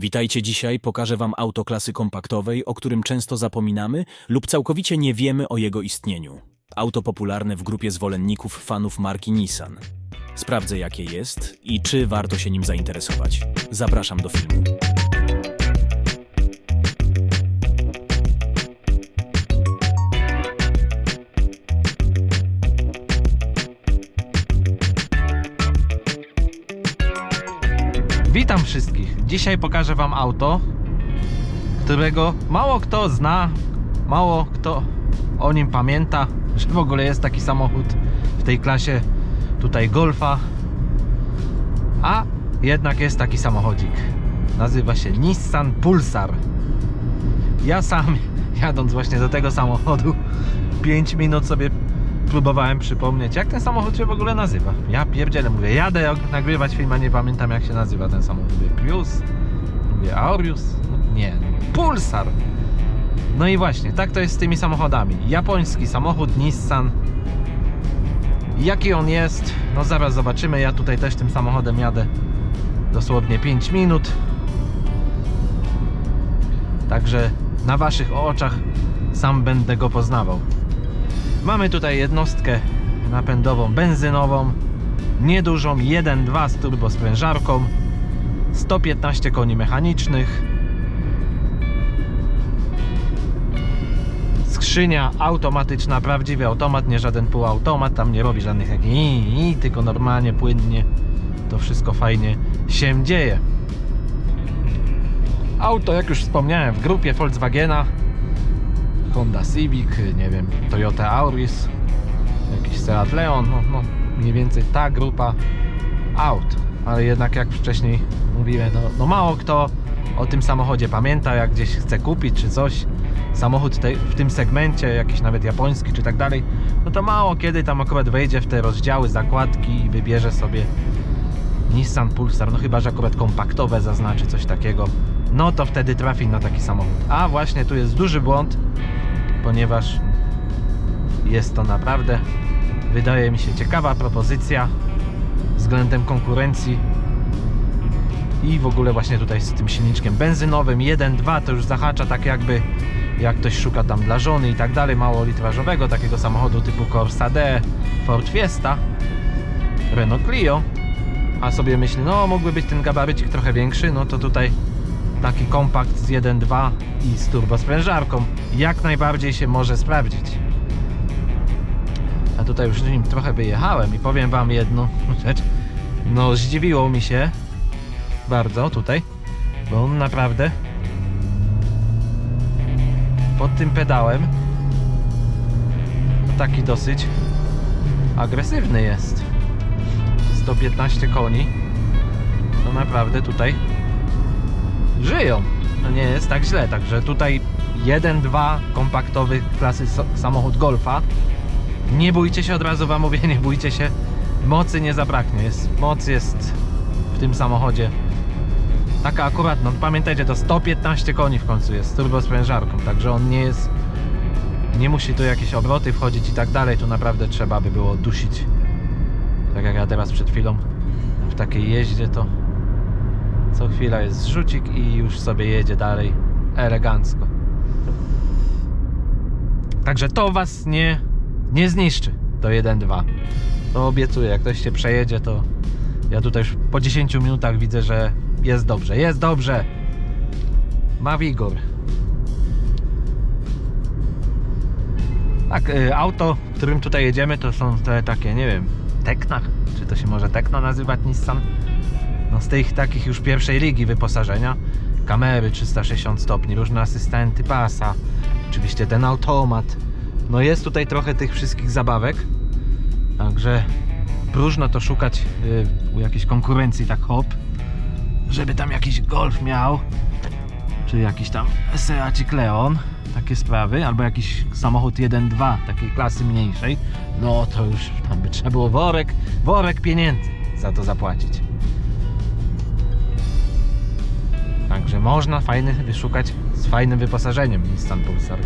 Witajcie dzisiaj, pokażę Wam auto klasy kompaktowej, o którym często zapominamy lub całkowicie nie wiemy o jego istnieniu. Auto popularne w grupie zwolenników fanów marki Nissan. Sprawdzę jakie jest i czy warto się nim zainteresować. Zapraszam do filmu. Dzisiaj pokażę Wam auto, którego mało kto zna, mało kto o nim pamięta, że w ogóle jest taki samochód w tej klasie tutaj Golfa. A jednak jest taki samochodzik. Nazywa się Nissan Pulsar. Ja sam jadąc właśnie do tego samochodu 5 minut sobie próbowałem przypomnieć, jak ten samochód się w ogóle nazywa. Ja pierdzielę, mówię, jadę nagrywać film, a nie pamiętam jak się nazywa ten samochód. Mówię, Prius, mówię, Aurius, nie, Pulsar. No i właśnie, tak to jest z tymi samochodami. Japoński samochód Nissan. Jaki on jest? No zaraz zobaczymy. Ja tutaj też tym samochodem jadę dosłownie 5 minut. Także na waszych oczach sam będę go poznawał. Mamy tutaj jednostkę napędową benzynową, niedużą 1.2 z turbosprężarką, 115 koni mechanicznych, skrzynia automatyczna, prawdziwy automat, nie żaden półautomat, tam nie robi żadnych takich i, tylko normalnie, płynnie, to wszystko fajnie się dzieje. Auto, jak już wspomniałem, w grupie Volkswagena, Honda Civic, nie wiem, Toyota Auris, jakiś Seat Leon, no, no mniej więcej ta grupa aut. Ale jednak jak wcześniej mówiłem, no, no mało kto o tym samochodzie pamięta, jak gdzieś chce kupić czy coś. Samochód tej, w tym segmencie, jakiś nawet japoński czy tak dalej, no to mało kiedy tam akurat wejdzie w te rozdziały, zakładki i wybierze sobie Nissan Pulsar, no chyba, że akurat kompaktowe zaznaczy coś takiego, no to wtedy trafi na taki samochód. A właśnie tu jest duży błąd, ponieważ jest to naprawdę, wydaje mi się, ciekawa propozycja względem konkurencji i w ogóle właśnie tutaj z tym silniczkiem benzynowym. 1.2 to już zahacza tak jakby jak ktoś szuka tam dla żony i tak dalej mało litrażowego takiego samochodu typu Corsa D, Ford Fiesta, Renault Clio. A sobie myśli, no mógłby być ten gabarycik trochę większy, no to tutaj taki kompakt z 1.2 i z turbosprężarką jak najbardziej się może sprawdzić. A tutaj już nim trochę wyjechałem i powiem wam jedną rzecz. No zdziwiło mi się bardzo tutaj, bo on naprawdę pod tym pedałem taki dosyć agresywny jest. 115 koni to naprawdę tutaj żyją. No nie jest tak źle, także tutaj 1-2 kompaktowy klasy so- samochód Golfa. Nie bójcie się, od razu wam mówię, nie bójcie się. Mocy nie zabraknie. Jest, moc jest w tym samochodzie. Taka akurat, no pamiętajcie, to 115 koni w końcu jest z turbosprężarką, także on nie jest nie musi tu jakieś obroty wchodzić i tak dalej, tu naprawdę trzeba by było dusić tak jak ja teraz przed chwilą w takiej jeździe to co chwila jest zrzucik i już sobie jedzie dalej elegancko. Także to was nie, nie zniszczy to 1-2. To obiecuję, jak ktoś się przejedzie to ja tutaj już po 10 minutach widzę, że jest dobrze, jest dobrze. Ma wigor. Tak, y, auto, którym tutaj jedziemy to są te takie, nie wiem, Tekna, czy to się może Tekna nazywać Nissan? No z tych takich już pierwszej ligi wyposażenia. Kamery 360 stopni, różne asystenty pasa, oczywiście ten automat. No jest tutaj trochę tych wszystkich zabawek, także próżno to szukać y, u jakiejś konkurencji tak hop, żeby tam jakiś Golf miał, czy jakiś tam Seacik Leon, takie sprawy, albo jakiś samochód 1.2 takiej klasy mniejszej, no to już tam by trzeba było worek, worek pieniędzy za to zapłacić. Także można fajny wyszukać z fajnym wyposażeniem Nissan Pulsar.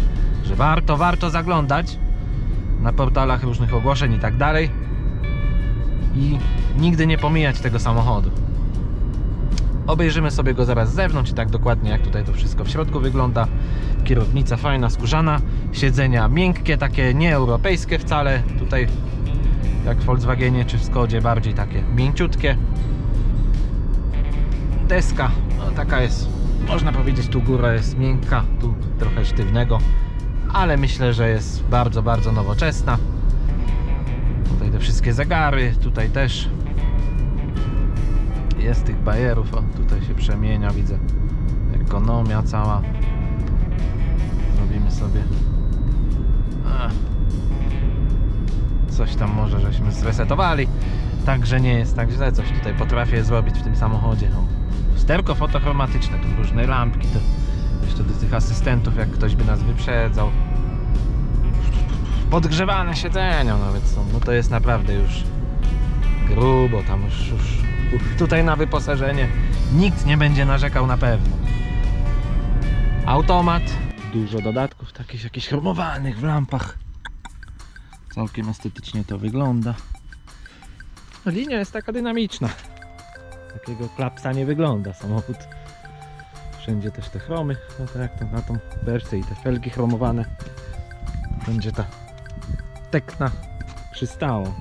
Że warto, warto zaglądać na portalach różnych ogłoszeń i tak dalej. I nigdy nie pomijać tego samochodu. Obejrzymy sobie go zaraz z zewnątrz i tak dokładnie jak tutaj to wszystko w środku wygląda. Kierownica fajna, skórzana, siedzenia miękkie, takie nieeuropejskie wcale. Tutaj jak w Volkswagenie czy w Skodzie bardziej takie mięciutkie. Deska, no taka jest, można powiedzieć tu góra jest miękka, tu trochę sztywnego, ale myślę, że jest bardzo, bardzo nowoczesna. Tutaj te wszystkie zegary, tutaj też jest tych bajerów, o tutaj się przemienia, widzę ekonomia cała. Zrobimy sobie coś tam może żeśmy zresetowali, także nie jest tak źle, coś tutaj potrafię zrobić w tym samochodzie. Sterko fotochromatyczne, tu różne lampki, to jeszcze do tych asystentów, jak ktoś by nas wyprzedzał. Podgrzewane siedzenia nawet są, no to jest naprawdę już grubo, tam już, już tutaj na wyposażenie nikt nie będzie narzekał na pewno. Automat, dużo dodatków takich jakichś chromowanych w lampach. Całkiem estetycznie to wygląda. No, linia jest taka dynamiczna. Takiego klapsa nie wygląda samochód. Wszędzie też te chromy, no to jak to na tą wersję i te felgi chromowane. Będzie ta tekna przystało.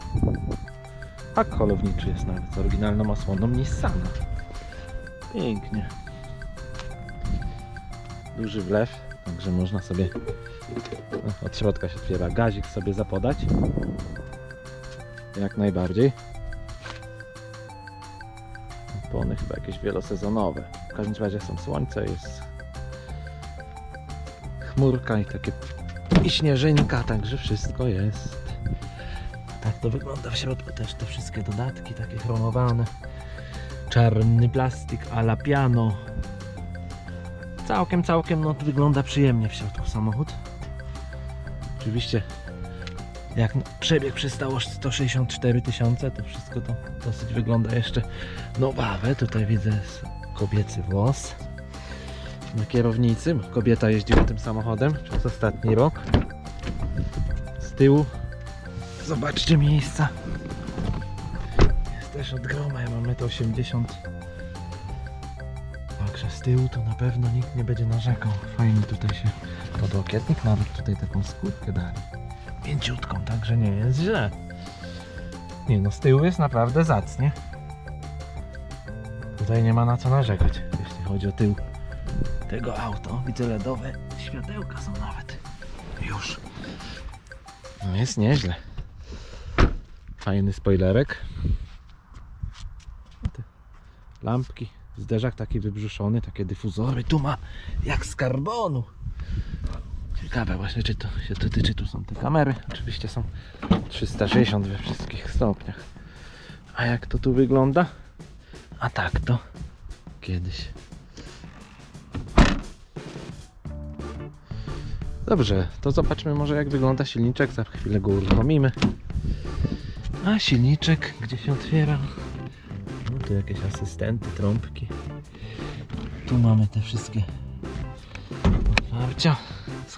Pak holowniczy jest nawet z oryginalną osłoną Nissana. Pięknie. Duży wlew, także można sobie no, od środka się otwiera gazik sobie zapodać. Jak najbardziej. Opony chyba jakieś wielosezonowe. W każdym razie są słońce, jest chmurka i takie i śnieżynka, także wszystko jest. Tak to wygląda w środku też te wszystkie dodatki takie chromowane. Czarny plastik ala piano. Całkiem, całkiem no, wygląda przyjemnie w środku samochód. Oczywiście jak przebieg przystało 164 tysiące, to wszystko to dosyć wygląda jeszcze nowawe. Tutaj widzę kobiecy włos na kierownicy. Kobieta jeździła tym samochodem przez ostatni rok. Z tyłu Zobaczcie miejsca. Jest też od groma, ja mam 1,80 m. Także z tyłu to na pewno nikt nie będzie narzekał. Fajnie tutaj się podłokietnik, nawet tutaj taką skórkę dali. Mięciutką, także nie jest źle. Nie no, z tyłu jest naprawdę zacnie. Tutaj nie ma na co narzekać, jeśli chodzi o tył tego auto. Widzę LEDowe światełka są nawet. Już. No jest nieźle. Fajny spoilerek. No Lampki, zderzak taki wybrzuszony, takie dyfuzory. Tu ma jak z karbonu. Ciekawe właśnie, czy to się dotyczy. Tu są te kamery. Oczywiście są 360 we wszystkich stopniach. A jak to tu wygląda? A tak to kiedyś. Dobrze, to zobaczmy może jak wygląda silniczek. Za chwilę go uruchomimy. A silniczek, gdzie się otwiera? No tu jakieś asystenty, trąbki. Tu mamy te wszystkie otwarcia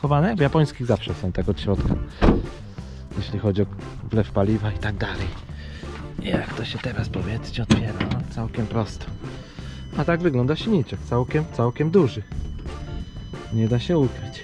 schowane. W japońskich zawsze są tak od środka. Jeśli chodzi o wlew paliwa i tak dalej. Jak to się teraz powiedzcie otwiera? No, całkiem prosto. A tak wygląda silniczek. Całkiem, całkiem duży. Nie da się ukryć.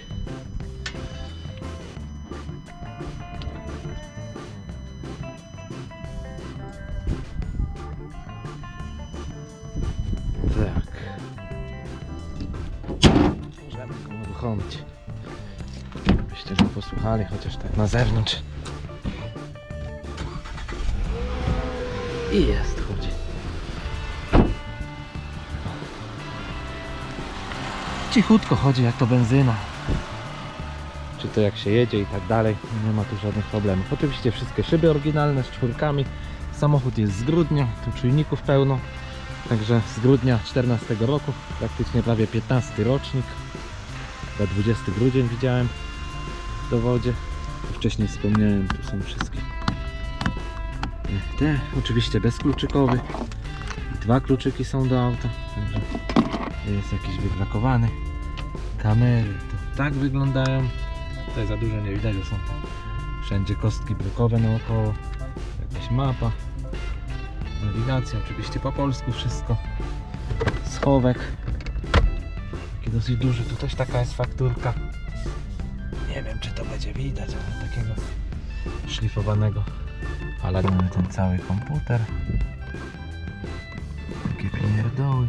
Posłuchali, chociaż tak na zewnątrz. I jest, chodzi. Cichutko chodzi jak to benzyna. Czy to jak się jedzie i tak dalej, nie ma tu żadnych problemów. Oczywiście wszystkie szyby oryginalne z czwórkami. Samochód jest z grudnia, tu czujników pełno. Także z grudnia 14 roku, praktycznie prawie 15 rocznik. Chyba 20 grudzień widziałem w dowodzie. Wcześniej wspomniałem, tu są wszystkie. Te, oczywiście bezkluczykowy. Dwa kluczyki są do auta, także jest jakiś wybrakowany. Kamery to tak wyglądają. Tutaj za dużo nie widać, że są wszędzie kostki brukowe naokoło. Jakaś mapa. Nawigacja oczywiście po polsku wszystko. schowek. Taki dosyć duży, tu też taka jest fakturka. Będzie widać, ale takiego szlifowanego. Ale mamy ten cały komputer. Takie pierdoły.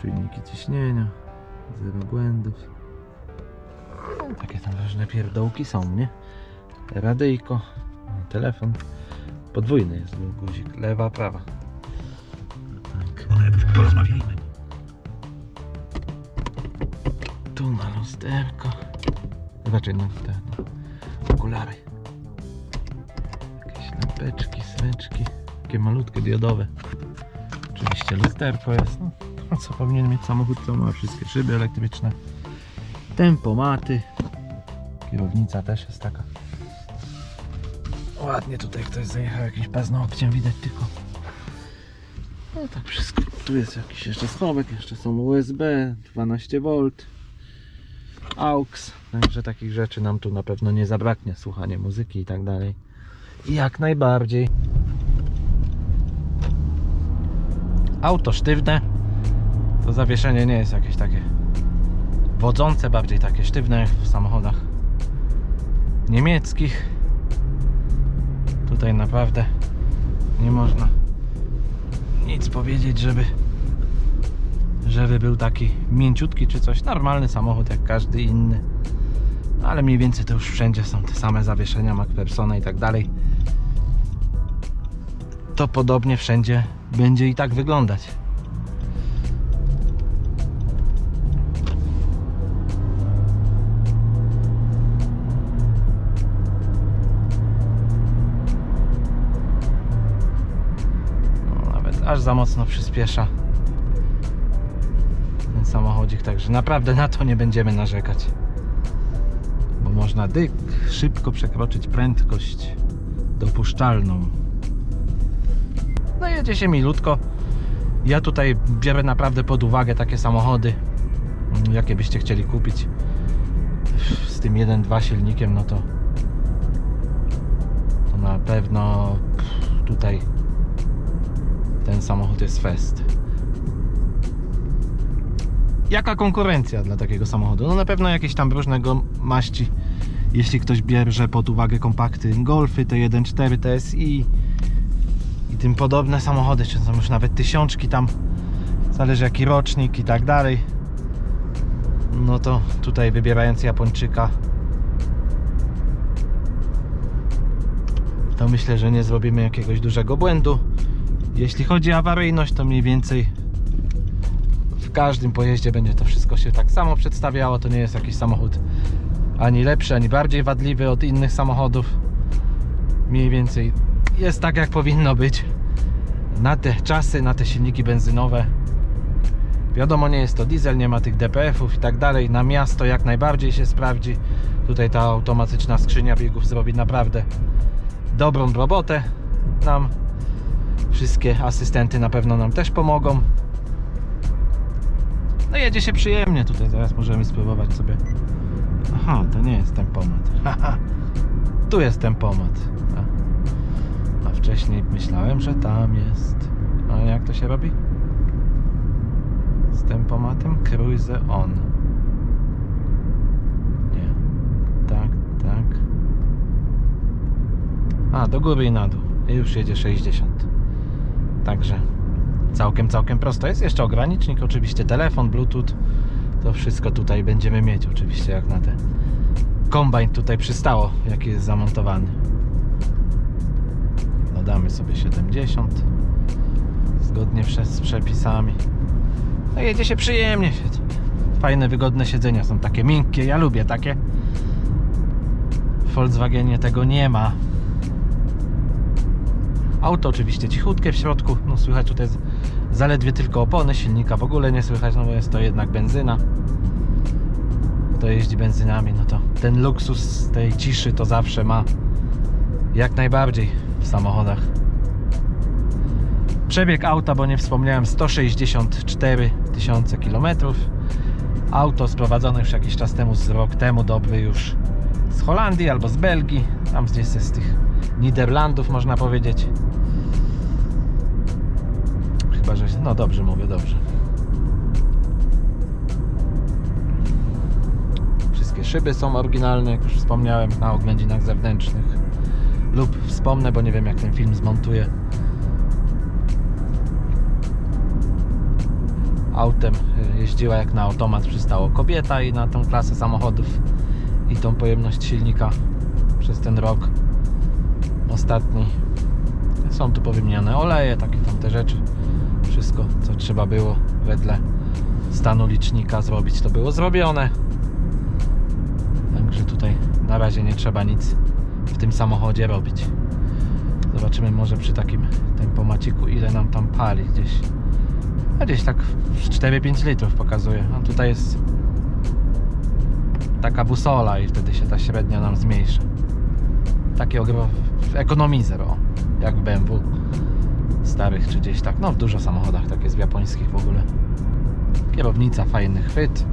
Czujniki ciśnienia, zero błędów. No, takie tam różne pierdołki są, nie? Radyjko, telefon. Podwójny jest guzik, lewa, prawa. Tak. Porozmawiajmy. Tu na lusterko. Raczej na te no, okulary. Jakieś lampeczki, smyczki. Takie malutkie diodowe. Oczywiście lusterko jest. No, no co powinien mieć samochód, co ma wszystkie szyby elektryczne. Tempomaty. Kierownica też jest taka. Ładnie tutaj ktoś zajechał jakimś paznokciem, widać tylko. No tak wszystko. Tu jest jakiś jeszcze schowek, jeszcze są USB, 12V, AUX, także takich rzeczy nam tu na pewno nie zabraknie, słuchanie muzyki i tak dalej. Jak najbardziej. Auto sztywne, to zawieszenie nie jest jakieś takie wodzące, bardziej takie sztywne w samochodach niemieckich. Tutaj naprawdę nie można nic powiedzieć, żeby żeby był taki mięciutki czy coś. Normalny samochód jak każdy inny. Ale mniej więcej to już wszędzie są te same zawieszenia McPhersona i tak dalej. To podobnie wszędzie będzie i tak wyglądać. No, nawet aż za mocno przyspiesza samochodzik, także naprawdę na to nie będziemy narzekać. Bo można dyk szybko przekroczyć prędkość dopuszczalną. No jedzie się milutko. Ja tutaj biorę naprawdę pod uwagę takie samochody, mm, jakie byście chcieli kupić. Z tym 1.2 silnikiem, no to to na pewno tutaj ten samochód jest fest. Jaka konkurencja dla takiego samochodu? No na pewno jakieś tam różnego maści. Jeśli ktoś bierze pod uwagę kompakty Golfy, te 1.4 TSI i tym podobne samochody, czy są już nawet tysiączki tam, zależy jaki rocznik i tak dalej. No to tutaj wybierając Japończyka, to myślę, że nie zrobimy jakiegoś dużego błędu. Jeśli chodzi o awaryjność, to mniej więcej w każdym pojeździe będzie to wszystko się tak samo przedstawiało. To nie jest jakiś samochód ani lepszy, ani bardziej wadliwy od innych samochodów. Mniej więcej jest tak, jak powinno być. Na te czasy, na te silniki benzynowe. Wiadomo, nie jest to diesel, nie ma tych DPF-ów i tak dalej. Na miasto jak najbardziej się sprawdzi. Tutaj ta automatyczna skrzynia biegów zrobi naprawdę dobrą robotę nam. Wszystkie asystenty na pewno nam też pomogą. No jedzie się przyjemnie tutaj, zaraz możemy spróbować sobie. Aha, to nie jest tempomat. Haha. Tu jest tempomat. A, a wcześniej myślałem, że tam jest. A jak to się robi? Z tempomatem cruise on. Nie. Tak, tak. A, do góry i na dół. I już jedzie 60. Także całkiem, całkiem prosto. Jest jeszcze ogranicznik, oczywiście telefon, bluetooth. To wszystko tutaj będziemy mieć, oczywiście, jak na te kombajn tutaj przystało, jaki jest zamontowany. Dodamy sobie 70 zgodnie z przepisami. No jedzie się przyjemnie. Fajne, wygodne siedzenia są takie miękkie. Ja lubię takie. W Volkswagenie tego nie ma. Auto oczywiście cichutkie w środku. No słychać tutaj zaledwie tylko opony, silnika w ogóle nie słychać, no bo jest to jednak benzyna. Kto jeździ benzynami, no to ten luksus tej ciszy to zawsze ma jak najbardziej w samochodach. Przebieg auta, bo nie wspomniałem, 164 tysiące kilometrów. Auto sprowadzone już jakiś czas temu, z rok temu, dobry już z Holandii albo z Belgii, tam gdzieś z tych Niderlandów, można powiedzieć. Chyba, że. No dobrze, mówię dobrze. Wszystkie szyby są oryginalne, jak już wspomniałem, na oględzinach zewnętrznych. Lub wspomnę, bo nie wiem, jak ten film zmontuję. Autem y, jeździła jak na automat przystało kobieta i na tą klasę samochodów i tą pojemność silnika przez ten rok ostatni. Są tu powymieniane oleje, takie tam te rzeczy. Wszystko, co trzeba było wedle stanu licznika zrobić, to było zrobione. Także tutaj na razie nie trzeba nic w tym samochodzie robić. Zobaczymy może przy takim tempomaciku ile nam tam pali gdzieś. A gdzieś tak 4-5 litrów pokazuje. A tutaj jest taka busola i wtedy się ta średnia nam zmniejsza. Takiego ekonomizer, o, jak BMW starych czy gdzieś tak, no w dużo samochodach tak jest w japońskich w ogóle. Kierownica, fajny chwyt.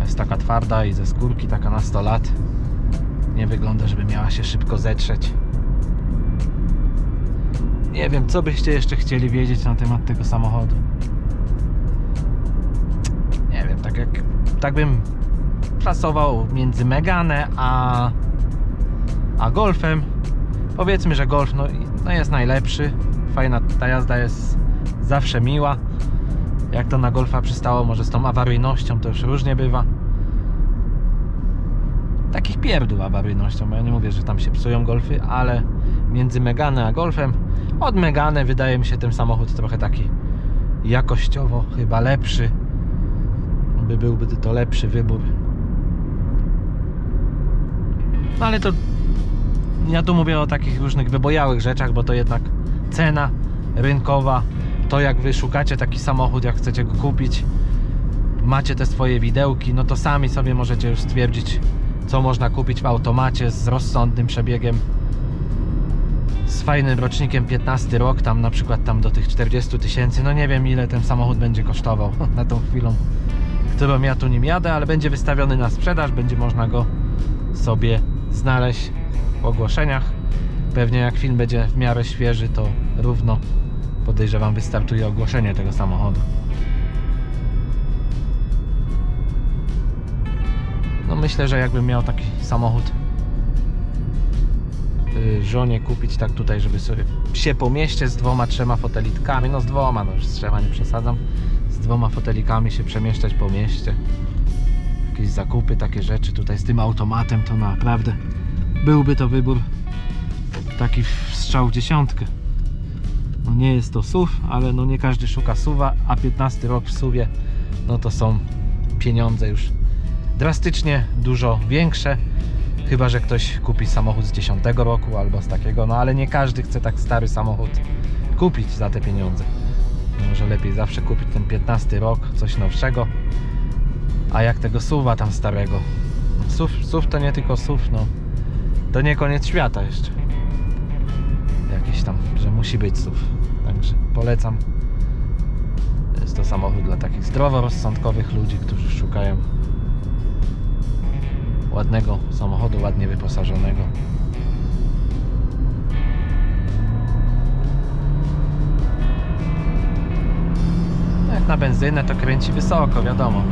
Jest taka twarda i ze skórki, taka na 100 lat. Nie wygląda, żeby miała się szybko zetrzeć. Nie wiem, co byście jeszcze chcieli wiedzieć na temat tego samochodu. Nie wiem, tak jak tak bym klasował między Megane a a Golfem. Powiedzmy, że Golf no, no jest najlepszy. Fajna ta jazda jest zawsze miła. Jak to na Golfa przystało, może z tą awaryjnością to już różnie bywa. Takich pierdół awaryjnością, bo ja nie mówię, że tam się psują Golfy, ale między Megane a Golfem od Megane wydaje mi się ten samochód trochę taki jakościowo chyba lepszy. By byłby to lepszy wybór. No ale to ja tu mówię o takich różnych wybojałych rzeczach, bo to jednak cena rynkowa, to jak wy szukacie taki samochód, jak chcecie go kupić, macie te swoje widełki, no to sami sobie możecie już stwierdzić, co można kupić w automacie z rozsądnym przebiegiem, z fajnym rocznikiem 15 rok, tam na przykład tam do tych 40 tysięcy, no nie wiem ile ten samochód będzie kosztował na tą chwilą, którą ja tu nim jadę, ale będzie wystawiony na sprzedaż, będzie można go sobie znaleźć w ogłoszeniach. Pewnie jak film będzie w miarę świeży, to równo podejrzewam wystartuje ogłoszenie tego samochodu. No myślę, że jakbym miał taki samochód y, żonie kupić tak tutaj, żeby sobie się po mieście z dwoma, trzema fotelitkami, no z dwoma, no już z trzema nie przesadzam, z dwoma fotelikami się przemieszczać po mieście. Jakieś zakupy, takie rzeczy tutaj z tym automatem to naprawdę byłby to wybór taki strzał w dziesiątkę. No nie jest to SUV, ale no nie każdy szuka SUVa, a 15 rok w SUVie no to są pieniądze już drastycznie dużo większe. Chyba, że ktoś kupi samochód z 10 roku albo z takiego, no ale nie każdy chce tak stary samochód kupić za te pieniądze. Może lepiej zawsze kupić ten 15 rok, coś nowszego. A jak tego SUVa tam starego? SUV, SUV to nie tylko SUV, no. To nie koniec świata jeszcze. Jakiś tam, że musi być SUV. Także polecam. Jest to samochód dla takich zdroworozsądkowych ludzi, którzy szukają ładnego samochodu, ładnie wyposażonego. No Jak na benzynę to kręci wysoko, wiadomo.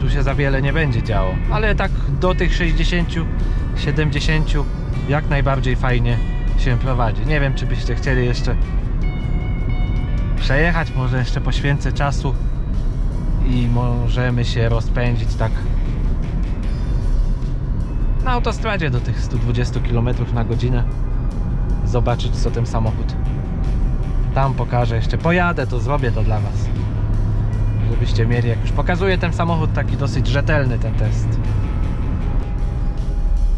Tu się za wiele nie będzie działo, ale tak do tych 60, 70 jak najbardziej fajnie się prowadzi. Nie wiem, czy byście chcieli jeszcze przejechać, może jeszcze poświęcę czasu i możemy się rozpędzić tak na autostradzie do tych 120 km na godzinę zobaczyć co ten samochód tam pokażę jeszcze pojadę to zrobię to dla was żebyście mieli jak już pokazuję ten samochód taki dosyć rzetelny ten test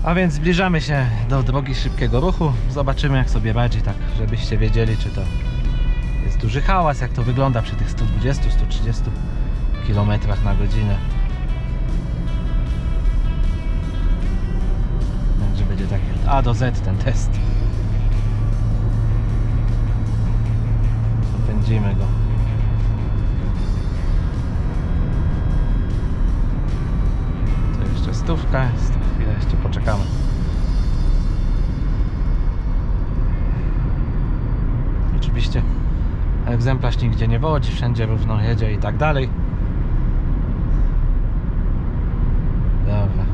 a więc zbliżamy się do drogi szybkiego ruchu zobaczymy jak sobie radzi tak żebyście wiedzieli czy to jest duży hałas jak to wygląda przy tych 120-130 kilometrach na godzinę. Także będzie taki A do Z ten test. Pędzimy go. Stówka jest. Jeszcze poczekamy. Oczywiście egzemplarz nigdzie nie wodzi, wszędzie równo jedzie i tak dalej. Dobra.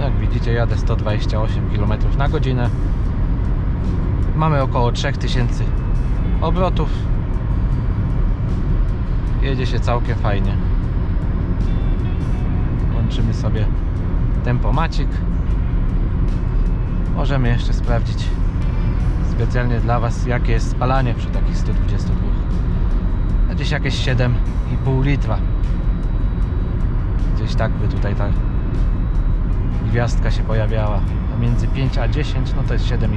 Jak widzicie jadę 128 km na godzinę. Mamy około 3000 obrotów. Jedzie się całkiem fajnie. Łączymy sobie tempomacik. Możemy jeszcze sprawdzić specjalnie dla Was jakie jest spalanie przy takich 122. A Gdzieś jakieś 7,5 litra. Gdzieś tak by tutaj ta gwiazdka się pojawiała. A między 5 a 10 no to jest 7,5.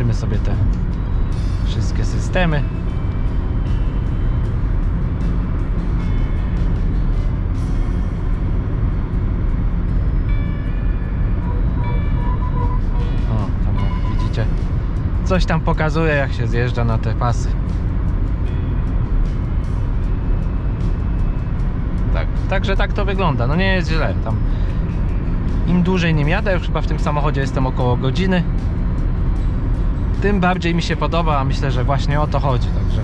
Łączymy sobie te wszystkie systemy. O, tam widzicie, coś tam pokazuje jak się zjeżdża na te pasy. Tak, także tak to wygląda. No nie jest źle. Tam im dłużej nim jadę, już chyba w tym samochodzie jestem około godziny, tym bardziej mi się podoba, a myślę, że właśnie o to chodzi. Także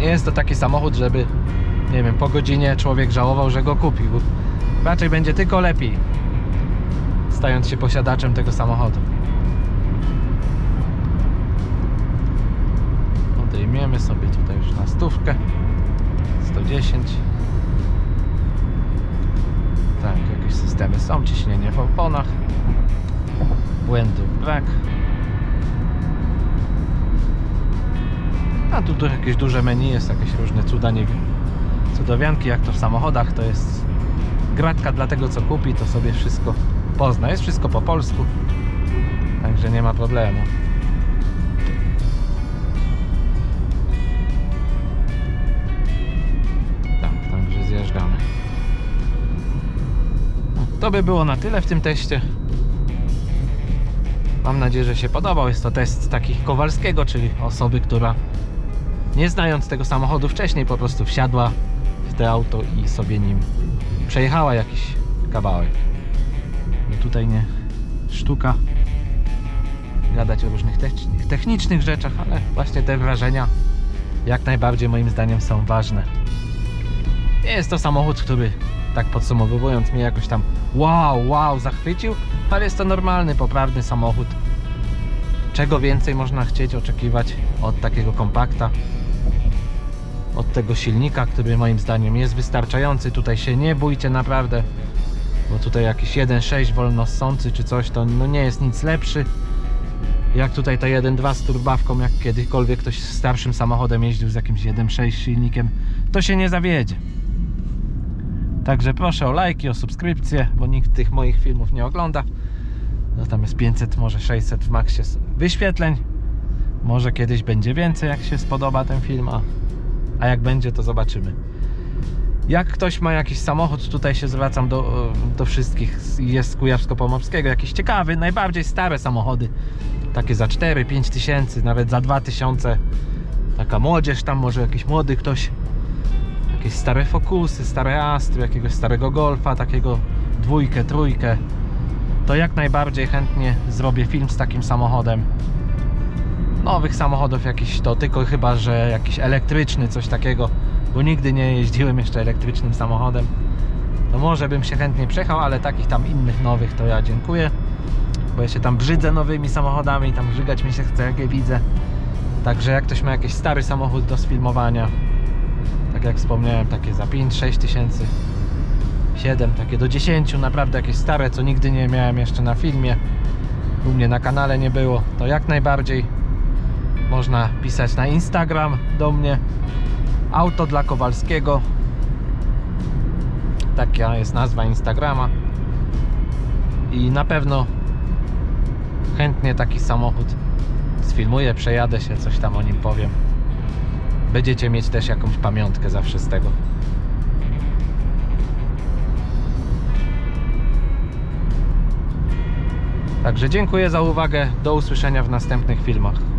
nie jest to taki samochód, żeby nie wiem, po godzinie człowiek żałował, że go kupił. Raczej będzie tylko lepiej, stając się posiadaczem tego samochodu. Odejmiemy sobie tutaj już na stówkę 110 Tak, jakieś systemy są, ciśnienie w oponach Błędów brak A tu, tu jakieś duże menu jest, jakieś różne cuda, nie wiem Cudowianki, jak to w samochodach, to jest gratka dla tego co kupi, to sobie wszystko pozna. Jest wszystko po polsku, także nie ma problemu. Tak, także zjeżdżamy. To by było na tyle w tym teście. Mam nadzieję, że się podobał. Jest to test taki Kowalskiego, czyli osoby, która nie znając tego samochodu wcześniej po prostu wsiadła w te auto i sobie nim przejechała jakiś kawałek. No tutaj nie sztuka gadać o różnych techni- technicznych rzeczach, ale właśnie te wrażenia jak najbardziej moim zdaniem są ważne. Nie jest to samochód, który tak podsumowując mnie jakoś tam wow, wow zachwycił, ale jest to normalny, poprawny samochód. Czego więcej można chcieć oczekiwać od takiego kompakta? Od tego silnika, który moim zdaniem jest wystarczający. Tutaj się nie bójcie naprawdę, bo tutaj jakiś 1.6 wolnossący czy coś, to no nie jest nic lepszy. Jak tutaj ta 1.2 z turbawką, jak kiedykolwiek ktoś starszym samochodem jeździł z jakimś 1.6 silnikiem, to się nie zawiedzie. Także proszę o lajki, o subskrypcję, bo nikt tych moich filmów nie ogląda. No tam jest 500, może 600 w maksie wyświetleń. Może kiedyś będzie więcej, jak się spodoba ten film, a, a jak będzie, to zobaczymy. Jak ktoś ma jakiś samochód, tutaj się zwracam do, do wszystkich, jest z Kujawsko-Pomorskiego, jakiś ciekawy, najbardziej stare samochody, takie za 4-5 tysięcy, nawet za 2 tysiące, taka młodzież tam, może jakiś młody ktoś, jakieś stare Focusy, stare Astry, jakiegoś starego Golfa, takiego dwójkę, trójkę, to jak najbardziej chętnie zrobię film z takim samochodem. Nowych samochodów jakiś to, tylko chyba, że jakiś elektryczny, coś takiego, bo nigdy nie jeździłem jeszcze elektrycznym samochodem. To może bym się chętnie przejechał, ale takich tam innych nowych to ja dziękuję. Bo ja się tam brzydzę nowymi samochodami, tam brzygać mi się chce jak je widzę. Także jak ktoś ma jakiś stary samochód do sfilmowania, tak jak wspomniałem, takie za 5-6 tysięcy 7, takie do 10, naprawdę jakieś stare, co nigdy nie miałem jeszcze na filmie. U mnie na kanale nie było, to jak najbardziej można pisać na Instagram do mnie. Auto dla Kowalskiego. Taka jest nazwa Instagrama. I na pewno chętnie taki samochód sfilmuję, przejadę się, coś tam o nim powiem. Będziecie mieć też jakąś pamiątkę zawsze z tego. Także dziękuję za uwagę. Do usłyszenia w następnych filmach.